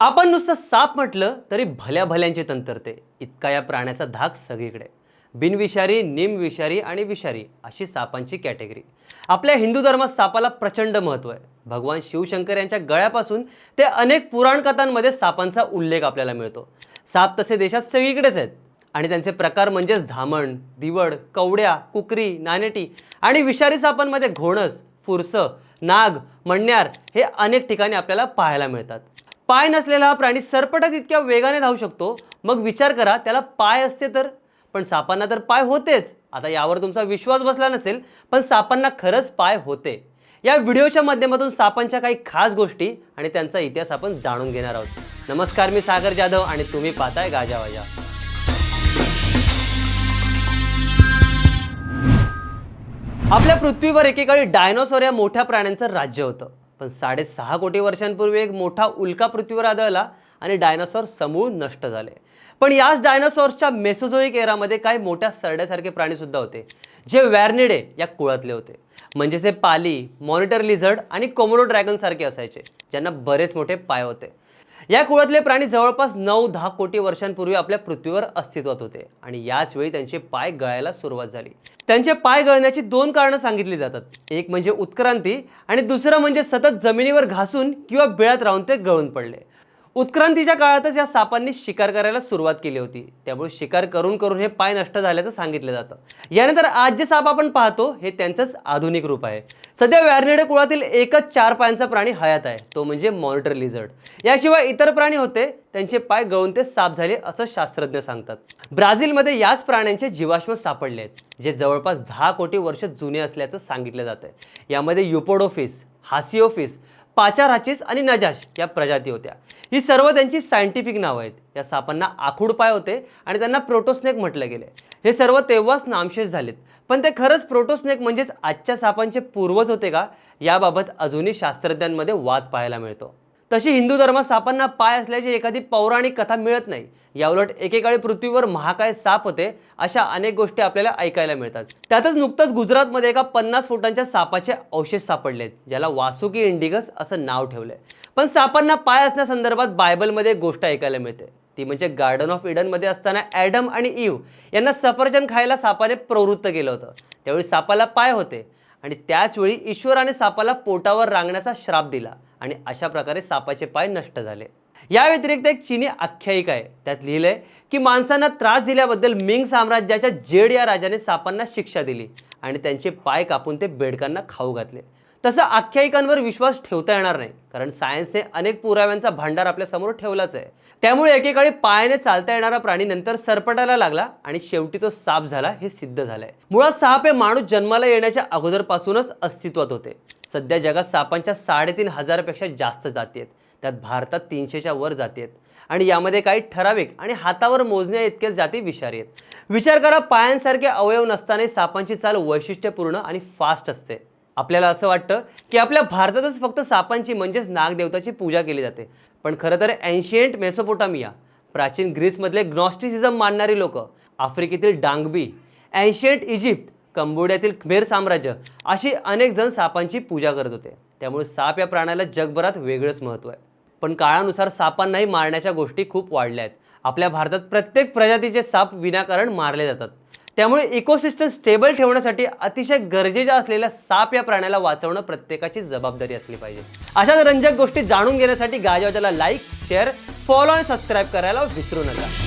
आपण नुसतं साप म्हटलं तरी भल्या भल्यांची तंतरते. इतका या प्राण्याचा धाक सगळीकडे. बिनविषारी निमविषारी आणि विषारी अशी सापांची कॅटेगरी. आपल्या हिंदू धर्मात सापाला प्रचंड महत्त्व आहे. भगवान शिवशंकर यांच्या गळ्यापासून ते अनेक पुराणकथांमध्ये सापांचा उल्लेख आपल्याला मिळतो. साप तसे देशात सगळीकडेच आहेत. आणि त्यांचे प्रकार म्हणजेच धामण दिवड कवड्या कुकरी नानेटी आणि विषारी सापांमध्ये घोणस फुरसं नाग मण्यार हे अनेक ठिकाणी आपल्याला पाहायला मिळतात. पाय नसलेला हा प्राणी सरपटत इतक्या वेगाने धावू शकतो. मग विचार करा त्याला पाय असते तर? पण सापांना तर पाय होतेच. आता यावर तुमचा विश्वास बसला नसेल पण सापांना खरंच पाय होते. या व्हिडिओच्या माध्यमातून सापांच्या काही खास गोष्टी आणि त्यांचा इतिहास आपण जाणून घेणार आहोत. नमस्कार मी सागर जाधव आणि तुम्ही पाहताय गाजावाजा. आपल्या पृथ्वीवर एकेकाळी डायनोसॉर या मोठ्या प्राण्यांचं राज्य होतं. पण साडेसहा कोटी वर्षांपूर्वी एक मोठा उल्का पृथ्वीवर आदळला आणि डायनासॉर समूळ नष्ट झाले. पण याच डायनासॉर्सच्या मेसोझोईक एरामध्ये काही मोठ्या सरड्यासारखे प्राणी सुद्धा होते जे वॅर्निडे या कुळातले होते. म्हणजे ते पाली मॉनिटर लिझर्ड आणि कोमोडो ड्रॅगन सारखे असायचे ज्यांना बरेच मोठे पाय होते. या कुळातले प्राणी जवळपास नऊ दहा कोटी वर्षांपूर्वी आपल्या पृथ्वीवर अस्तित्वात होते आणि याच वेळी त्यांचे पाय गळायला सुरुवात झाली. त्यांचे पाय गळण्याची दोन कारणं सांगितली जातात. एक म्हणजे उत्क्रांती आणि दुसरं म्हणजे सतत जमिनीवर घासून किंवा बिळात राहून ते गळून पडले. उत्क्रांतीच्या काळातच या सापांनी शिकार करायला सुरुवात केली होती. त्यामुळे शिकार करून करून हे पाय नष्ट झाल्याचं सांगितलं जातं. यानंतर आज जे साप आपण पाहतो हे त्यांचंच आधुनिक रूप आहे. सध्या व्यारनेडे कुळातील एकच चार पायांचा प्राणी हयात आहे. तो म्हणजे मॉनिटर लिझर्ड. याशिवाय इतर प्राणी होते त्यांचे पाय गळून ते साप झाले असं शास्त्रज्ञ सांगतात. ब्राझीलमध्ये याच प्राण्यांचे जीवाश्म सापडले आहेत जे जवळपास दहा कोटी वर्ष जुने असल्याचं सांगितलं जातं यामध्ये युपोडोफिस हासिओफिस पाचाराचिस आणि नजाश या प्रजाती होत्या. ही सर्व त्यांची सायंटिफिक नावं आहेत. या सापांना आखूड पाय होते आणि त्यांना प्रोटोस्नेक म्हटलं गेले. हे सर्व तेव्हाच नामशेष झालेत. पण ते खरंच प्रोटोस्नेक म्हणजेच आजच्या सापांचे पूर्वज होते का? याबाबत अजूनही शास्त्रज्ञांमध्ये वाद पाहायला मिळतो. तशी हिंदू धर्मात सापांना पाय असल्याची एखादी पौराणिक कथा मिळत नाही. याउलट एकेकाळी पृथ्वीवर महाकाय साप होते अशा अनेक गोष्टी आपल्याला ऐकायला मिळतात. त्यातच नुकतंच गुजरातमध्ये एका पन्नास फुटांच्या सापाचे अवशेष सापडलेत ज्याला वासुकी इंडिगस असं नाव ठेवलंय. पण सापांना पाय असण्यासंदर्भात बायबलमध्ये एक गोष्ट ऐकायला मिळते. ती म्हणजे गार्डन ऑफ इडनमध्ये असताना ॲडम आणि इव यांना सफरचंद खायला सापाने प्रवृत्त केलं होतं. त्यावेळी सापाला पाय होते आणि त्याच वेळी ईश्वराने सापाला पोटावर रांगण्याचा श्राप दिला. आणि अशा प्रकारे सापाचे पाय नष्ट झाले. या व्यतिरिक्त एक चीनी आख्यायिका आहे. त्यात लिहिलंय की माणसांना त्रास दिल्याबद्दल मिंग साम्राज्याच्या जेड या राजाने सापांना शिक्षा दिली आणि त्यांचे पाय कापून ते बेडकांना खाऊ घातले. तसं आख्यायिकांवर विश्वास ठेवता येणार नाही कारण सायन्सने अनेक पुराव्यांचा भांडार आपल्यासमोर ठेवलाच आहे. त्यामुळे एकेकाळी पायाने चालता येणारा प्राणी नंतर सरपटायला लागला आणि शेवटी तो साप झाला हे सिद्ध झालंय. मुळात साप हे माणूस जन्माला येण्याच्या अगोदरपासूनच अस्तित्वात होते. सध्या जगात सापांच्या साडेतीन हजारपेक्षा जास्त जाती आहेत. त्यात भारतात तीनशेच्या वर जाती आहेत. आणि यामध्ये काही ठराविक आणि हातावर मोजण्या इतक्याच जाती विषारी आहेत. विचार करा पायांसारखे अवयव नसताना सापांची चाल वैशिष्ट्यपूर्ण आणि फास्ट असते. आपल्याला असं वाटतं की आपल्या भारतातच फक्त सापांची म्हणजेच नागदेवताची पूजा केली जाते. पण खरं तर एन्शियंट मेसोपोटामिया प्राचीन ग्रीसमधले ग्नॉस्टिसिझम मानणारी लोक आफ्रिकेतील डांगबी एन्शियंट इजिप्त कंबोडियातील खमेर साम्राज्य अशी अनेक जण सापांची पूजा करत होते. त्यामुळे साप या प्राण्याला जगभरात वेगळंच महत्त्व आहे. पण काळानुसार सापांनाही मारण्याच्या गोष्टी खूप वाढल्या आहेत. आपल्या भारतात प्रत्येक प्रजातीचे साप विनाकारण मारले जातात. त्यामुळे इकोसिस्टम स्टेबल ठेवण्यासाठी अतिशय गरजेच्या असलेल्या साप या प्राण्याला वाचवणं प्रत्येकाची जबाबदारी असली पाहिजे. अशाच रंजक गोष्टी जाणून घेण्यासाठी गाजवाजाला लाईक शेअर फॉलो आणि सबस्क्राईब करायला विसरू नका.